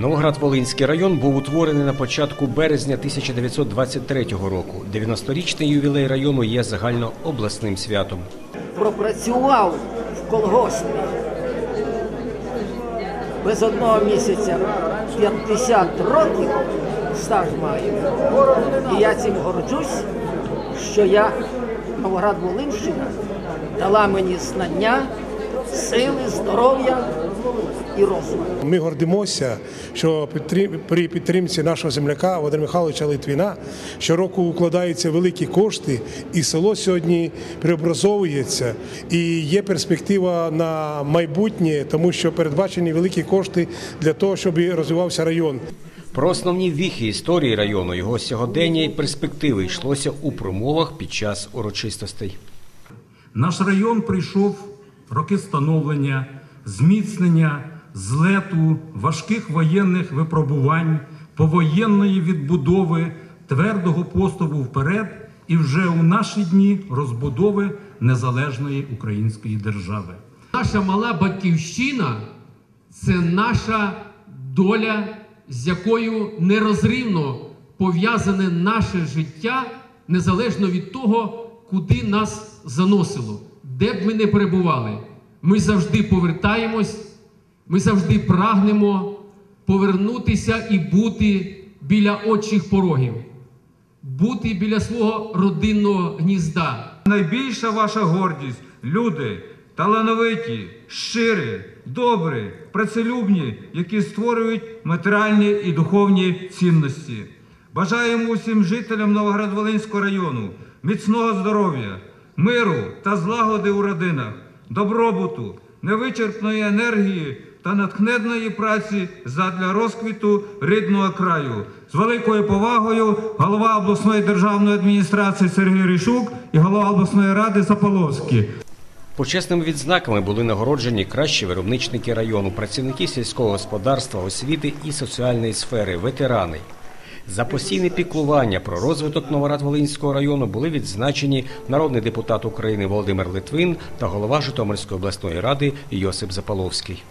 Новоград-Волинський район був утворений на початку березня 1923 року. 90-річний ювілей району є загальнообласним святом. пропрацював в колгоспі без одного місяця 50 років стаж маю. І я цим горджусь, що я, Новоград Волинщина, дала мені знання, сили, здоров'я і розум. Ми гордимося, що при підтримці нашого земляка Володимира Михайловича Литвина щороку укладаються великі кошти, і село сьогодні преобразовується. І є перспектива на майбутнє, тому що передбачені великі кошти для того, щоб розвивався район. Про основні віхи історії району, його сьогодення і перспективи йшлося у промовах під час урочистостей. Наш район прийшов роки становлення, зміцнення, злету, важких воєнних випробувань, повоєнної відбудови, твердого поступу вперед і вже у наші дні розбудови незалежної української держави. Наша мала батьківщина це наша доля, з якою нерозривно пов'язане наше життя, незалежно від того, куди нас заносило, де б ми не перебували. Ми завжди повертаємось, ми завжди прагнемо повернутися і бути біля отчих порогів, бути біля свого родинного гнізда. Найбільша ваша гордість люди талановиті, щирі, добрі, працелюбні, які створюють матеріальні і духовні цінності. Бажаємо усім жителям Новоград-Волинського району міцного здоров'я, миру та злагоди у родинах, добробуту, невичерпної енергії та натхненної праці задля розквіту рідного краю. З великою повагою голова обласної державної адміністрації Сергій Рішук і голова обласної ради Заполовський. Почесними відзнаками були нагороджені кращі виробничники району, працівники сільського господарства, освіти і соціальної сфери, ветерани. За постійне піклування про розвиток Новоград-Волинського району були відзначені народний депутат України Володимир Литвин та голова Житомирської обласної ради Йосип Запаловський.